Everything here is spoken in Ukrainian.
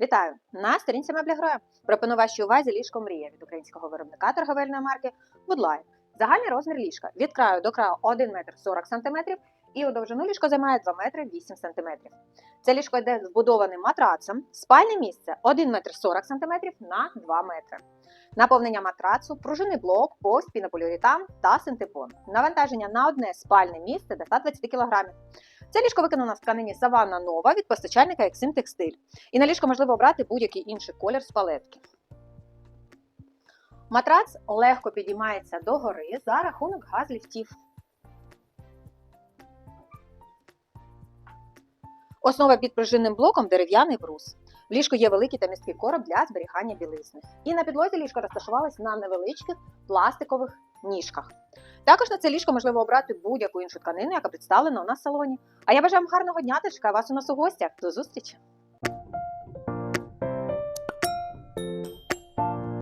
Вітаю! На сторінці меблі Гроя. Пропоную вашій увазі ліжко мрія від українського виробника торговельної марки Woodline. Загальний розмір ліжка від краю до краю 1 метр 40 см і у довжину ліжко займає 2 метри 8 см. Це ліжко йде збудованим матрацем, спальне місце 1 метр 40 см на 2 метри. Наповнення матрацу, пружинний блок, пост, пінополіуретан та синтепон. Навантаження на одне спальне місце до 120 кг. Це ліжко виконано в тканині Саванна Нова від постачальника Ексим Текстиль. І на ліжко можливо обрати будь-який інший колір з палетки. Матрац легко підіймається догори за рахунок газліфтів. Основа під пружинним блоком дерев'яний брус. В ліжку є великий та місткий короб для зберігання білизни. І на підлозі ліжко розташувалось на невеличких пластикових ніжках. Також на це ліжко можливо обрати будь-яку іншу тканину, яка представлена у нас в салоні. А я бажаю вам гарного дня та чекаю вас у нас у гостях. До зустрічі!